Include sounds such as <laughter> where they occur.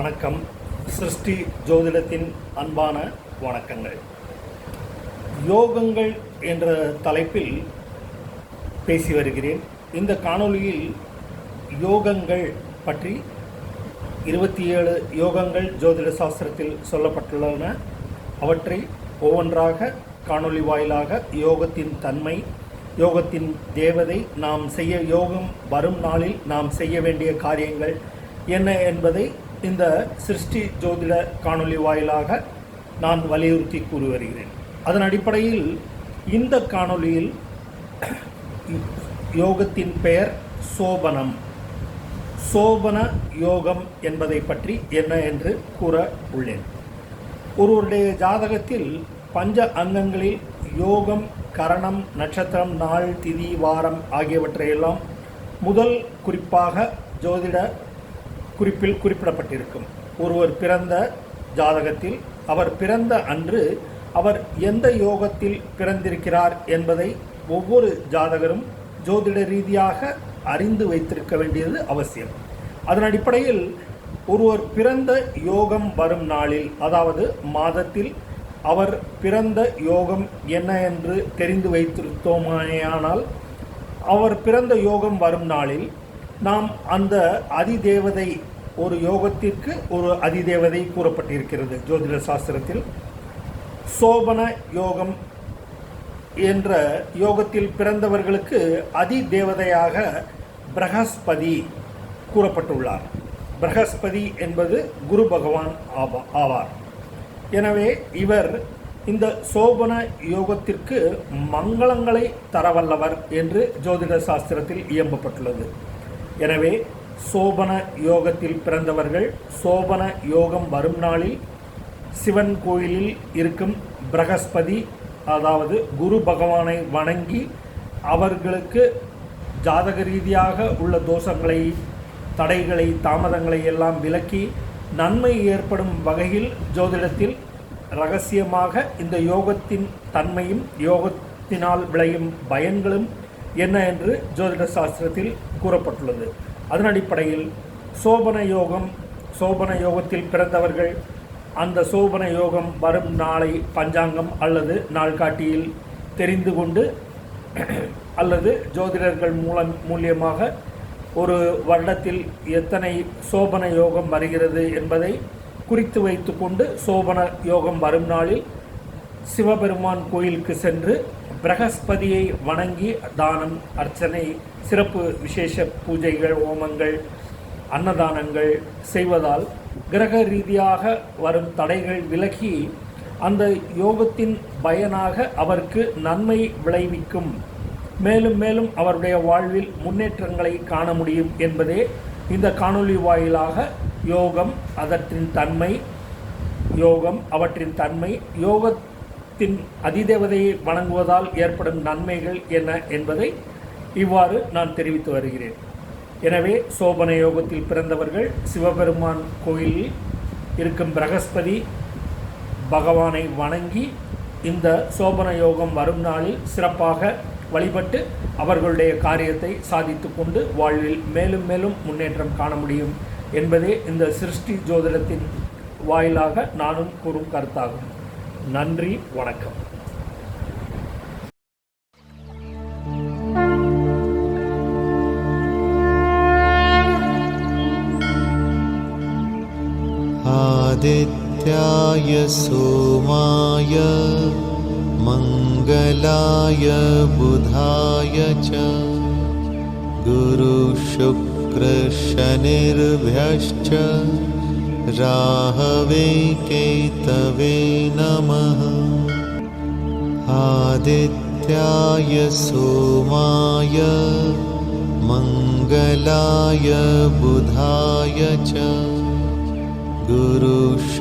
வணக்கம். சிருஷ்டி ஜோதிடத்தின் அன்பான வணக்கங்கள். யோகங்கள் என்ற தலைப்பில் பேசி வருகிறேன். இந்த காணொளியில் யோகங்கள் பற்றி இருபத்தி ஏழு யோகங்கள் ஜோதிட சாஸ்திரத்தில் சொல்லப்பட்டுள்ளன. அவற்றை ஒவ்வொன்றாக காணொளி வாயிலாக யோகத்தின் தன்மை யோகத்தின் தேவதை நாம் செய்ய யோகம் வரும் நாளில் நாம் செய்ய வேண்டிய காரியங்கள் என்ன என்பதை இந்த சிருஷ்டி ஜோதிட காணொளி வாயிலாக நான் வலியுறுத்தி கூறி வருகிறேன். அதன் அடிப்படையில் இந்த காணொளியில் யோகத்தின் பெயர் சோபனம். சோபன யோகம் என்பதை பற்றி என்ன என்று கூற உள்ளேன். ஒருவருடைய ஜாதகத்தில் பஞ்ச அங்கங்களில் யோகம் கரணம் நட்சத்திரம் நாள் திதி வாரம் ஆகியவற்றையெல்லாம் முதல் குறிப்பாக ஜோதிட குறிப்பில் குறிப்பிடப்பட்டிருக்கும். ஒருவர் பிறந்த ஜாதகத்தில் அவர் பிறந்த அன்று அவர் எந்த யோகத்தில் பிறந்திருக்கிறார் என்பதை ஒவ்வொரு ஜாதகரும் ஜோதிட ரீதியாக அறிந்து வைத்திருக்க வேண்டியது அவசியம். அதன் அடிப்படையில் ஒருவர் பிறந்த யோகம் வரும் நாளில் அதாவது மாதத்தில் அவர் பிறந்த யோகம் என்ன என்று தெரிந்து வைத்திருத்தோமானால் அவர் பிறந்த யோகம் வரும் நாளில் நாம் அந்த அதிதேவதை ஒரு யோகத்திற்கு ஒரு அதிதேவதை கூறப்பட்டிருக்கிறது ஜோதிட சாஸ்திரத்தில். சோபன யோகம் என்ற யோகத்தில் பிறந்தவர்களுக்கு அதிதேவதையாக பிரகஸ்பதி கூறப்பட்டுள்ளார். பிரகஸ்பதி என்பது குரு பகவான் ஆவா ஆவார். எனவே இவர் இந்த சோபன யோகத்திற்கு மங்களங்களை தரவல்லவர் என்று ஜோதிட சாஸ்திரத்தில் இயம்பப்பட்டுள்ளது. எனவே சோபன யோகத்தில் பிறந்தவர்கள் சோபன யோகம் வரும் நாளில் சிவன் கோயிலில் இருக்கும் பிரகஸ்பதி அதாவது குரு பகவானை வணங்கி அவர்களுக்கு ஜாதக ரீதியாக உள்ள தோஷங்களை தடைகளை தாமதங்களை எல்லாம் விலக்கி நன்மை ஏற்படும் வகையில் ஜோதிடத்தில் ரகசியமாக இந்த யோகத்தின் தன்மையும் யோகத்தினால் விளையும் பயன்களும் என்ன என்று ஜோதிட சாஸ்திரத்தில் கூறப்பட்டுள்ளது. அதன் அடிப்படையில் சோபன யோகம் சோபன யோகத்தில் பிறந்தவர்கள் அந்த சோபன யோகம் வரும் நாளை பஞ்சாங்கம் அல்லது நாள்காட்டியில் தெரிந்து கொண்டு <clears throat> அல்லது ஜோதிடர்கள் மூலம் மூலியமாக ஒரு வருடத்தில் எத்தனை சோபன யோகம் வருகிறது என்பதை குறித்து வைத்து கொண்டு சோபன யோகம் வரும் நாளில் சிவபெருமான் கோயிலுக்கு சென்று பிரகஸ்பதியை வணங்கி தானம் அர்ச்சனை சிறப்பு விசேஷ பூஜைகள் ஹோமங்கள் அன்னதானங்கள் செய்வதால் கிரக ரீதியாக வரும் தடைகள் விலகி அந்த யோகத்தின் பயனாக அவருக்கு நன்மை விளைவிக்கும். மேலும் மேலும் அவருடைய வாழ்வில் முன்னேற்றங்களை காண முடியும் என்பதே இந்த காணொளி வாயிலாக யோகம் அதற்றின் தன்மை யோகம் அவற்றின் தன்மை யோகத்தின் அதிதேவதையை வணங்குவதால் ஏற்படும் நன்மைகள் என்ன என்பதை இவ்வாறு நான் தெரிவித்து வருகிறேன். எனவே சோபன யோகத்தில் பிறந்தவர்கள் சிவபெருமான் கோயிலில் இருக்கும் பிரகஸ்பதி பகவானை வணங்கி இந்த சோபன யோகம் வரும் நாளில் சிறப்பாக வழிபட்டு அவர்களுடைய காரியத்தை சாதித்து கொண்டு வாழ்வில் மேலும் மேலும் முன்னேற்றம் காண முடியும் என்பதே இந்த சிருஷ்டி ஜோதிடத்தின் வாயிலாக நானும் கூறும் கருத்தாகும். நன்றி வணக்கம் आदित्याय सोमाय मङ्गलाय बुधाय च गुरुशुक्रशनिर्भ्यश्च राहवे केतवे नमः। आदित्याय सोमाय मङ्गलाय बुधाय च। गुरुशु